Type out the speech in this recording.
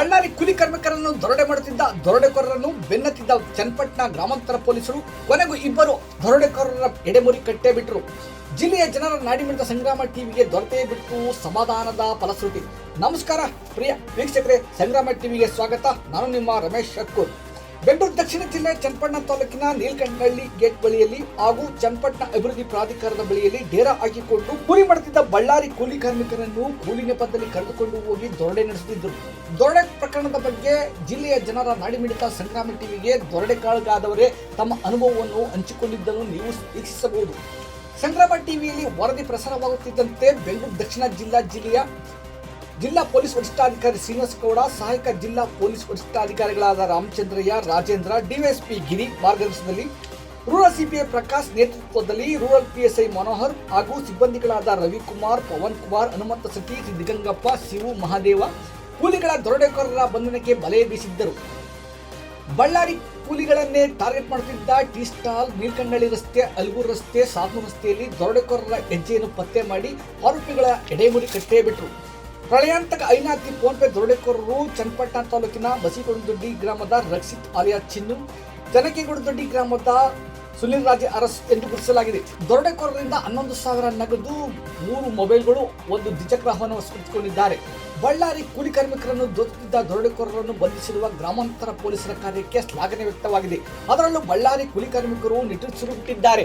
ಬಳ್ಳಾರಿ ಕೂಲಿ ಕಾರ್ಮಿಕರನ್ನು ದರೋಡೆ ಮಾಡುತ್ತಿದ್ದ ದರೋಡೆಕೋರರನ್ನು ಬೆನ್ನತ್ತಿದ್ದ ಚನ್ನಪಟ್ಟಣ ಗ್ರಾಮಾಂತರ ಪೊಲೀಸರು, ಕೊನೆಗೂ ಇಬ್ಬರು ದರೋಡೆಕೋರರ ಎಡೆಮುರಿ ಕಟ್ಟೇ ಬಿಟ್ಟರು ಜಿಲ್ಲೆಯ ಜನರ ನಾಡಿಮಿಡಿದ ಸಂಗ್ರಾಮ ಟಿವಿಗೆ ದೊರೆತೇ ಬಿಟ್ಟು ಸಮಾಧಾನದ ಫಲಶ್ರುತಿ. ನಮಸ್ಕಾರ, ಪ್ರಿಯ ವೀಕ್ಷಕರೇ, ಸಂಗ್ರಾಮ ಟಿವಿಗೆ ಸ್ವಾಗತ. ನಾನು ನಿಮ್ಮ ರಮೇಶ್ ಶಕ್ಕೂರ್ ಬೆಂಗಳೂರು ದಕ್ಷಿಣ ಜಿಲ್ಲೆ ಚನ್ನಪಟ್ಟಣ ತಾಲೂಕಿನ ನೀಲ್ಕಂಠಹಳ್ಳಿ ಗೇಟ್ ಬಳಿಯಲ್ಲಿ ಹಾಗೂ ಚನ್ನಪಟ್ಟಣ ಅಭಿವೃದ್ಧಿ ಪ್ರಾಧಿಕಾರದ ಬಳಿಯಲ್ಲಿ ಡೇರಾ ಹಾಕಿಕೊಂಡು ಗುರಿ ಮಾಡುತ್ತಿದ್ದ ಬಳ್ಳಾರಿ ಕೂಲಿ ಕಾರ್ಮಿಕರನ್ನು ಕೂಲಿ ನೆಪದಲ್ಲಿ ಕರೆದುಕೊಂಡು ಹೋಗಿ ದೊರಡೆ ನಡೆಸುತ್ತಿದ್ದರು. ದೊರಡೆ ಪ್ರಕರಣದ ಬಗ್ಗೆ ಜಿಲ್ಲೆಯ ಜನರ ನಾಡಿಮಿಡಿತ ಸಂಗ್ರಾಮ ಟಿವಿಗೆ ದೊರಡೆ ಕಾಳಗಾದವರೇ ತಮ್ಮ ಅನುಭವವನ್ನು ಹಂಚಿಕೊಂಡಿದ್ದನ್ನು ನೀವು ವೀಕ್ಷಿಸಬಹುದು. ಸಂಗ್ರಾಮ ಟಿವಿಯಲ್ಲಿ ವರದಿ ಪ್ರಸಾರವಾಗುತ್ತಿದ್ದಂತೆ ಬೆಂಗಳೂರು ದಕ್ಷಿಣ ಜಿಲ್ಲಾ ಜಿಲ್ಲೆಯ ಜಿಲ್ಲಾ ಪೊಲೀಸ್ ವರಿಷ್ಠಾಧಿಕಾರಿ ಶ್ರೀನಿವಾಸ ಗೌಡ, ಸಹಾಯಕ ಜಿಲ್ಲಾ ಪೊಲೀಸ್ ವರಿಷ್ಠಾಧಿಕಾರಿಗಳಾದ ರಾಮಚಂದ್ರಯ್ಯ, ರಾಜೇಂದ್ರ, ಡಿವೈಎಸ್ಪಿ ಗಿರಿ ಮಾರ್ಗದರ್ಶನದಲ್ಲಿ ರೂರಲ್ ಸಿಪಿಐ ಪ್ರಕಾಶ್ ನೇತೃತ್ವದಲ್ಲಿ ರೂರಲ್ ಪಿಎಸ್ಐ ಮನೋಹರ್ ಹಾಗೂ ಸಿಬ್ಬಂದಿಗಳಾದ ರವಿಕುಮಾರ್, ಪವನ್ ಕುಮಾರ್, ಹನುಮಂತ ಸತಿ ದಿಗಂಗಪ್ಪ ಶಿವು ಮಹಾದೇವ ಕೂಲಿಗಳ ದರೋಡೆಕೋರರ ಬಂಧನಕ್ಕೆ ಬಲೆ ಬೀಸಿದ್ದರು. ಬಳ್ಳಾರಿ ಕೂಲಿಗಳನ್ನೇ ಟಾರ್ಗೆಟ್ ಮಾಡುತ್ತಿದ್ದ ಟೀ ಸ್ಟಾಲ್ ನೀಲ್ಕಂಡಳ್ಳಿ ರಸ್ತೆ, ಅಲ್ಗೂರು ರಸ್ತೆ ಸಾಧು ರಸ್ತೆಯಲ್ಲಿ ದರೋಡೆಕೋರರ ಹೆಜ್ಜೆಯನ್ನು ಪತ್ತೆ ಮಾಡಿ ಆರೋಪಿಗಳ ಎಡೆಮುರಿ ಕಟ್ಟೇ ಬಿಟ್ಟರು ಪ್ರಳಯಾಂತಕ ಐನಾತಿ ಫೋನ್ಪೇ ದರೋಡೆಕೋರರು ಚನ್ನಪಟ್ಟಣ ತಾಲೂಕಿನ ಬಸಿಗೊಂಡದೊಡ್ಡಿ ಗ್ರಾಮದ ರಕ್ಷಿತ್ ಆಲಿಯಾ ಚಿನ್ನು ಜನಕೆಗೊಂಡದೊಡ್ಡಿ ಗ್ರಾಮದ ಸುನಿಲ್ ರಾಜೆ ಅರಸ್ ಎಂದು ಗುರುತಿಸಲಾಗಿದೆ. ದೊರಡೆಕೋರರಿಂದ ಹನ್ನೊಂದು ಸಾವಿರ ನಗದು ಮೂರು ಮೊಬೈಲ್ಗಳು ಒಂದು ದ್ವಿಚಕ್ರ ವಾಹನ ವಸ್ತುಕೊಂಡಿದ್ದಾರೆ ಬಳ್ಳಾರಿ ಕೂಲಿ ಕಾರ್ಮಿಕರನ್ನು ದೊರೆತಿದ್ದ ದೊರಡೆಕೋರರನ್ನು ಬಂಧಿಸಿರುವ ಗ್ರಾಮಾಂತರ ಪೊಲೀಸರ ಕಾರ್ಯಕ್ಕೆ ಶ್ಲಾಘನೆ ವ್ಯಕ್ತವಾಗಿದೆ. ಅದರಲ್ಲೂ ಬಳ್ಳಾರಿ ಕೂಲಿ ಕಾರ್ಮಿಕರು ನಿಟ್ಟುಸಿರು ಬಿಟ್ಟಿದ್ದಾರೆ.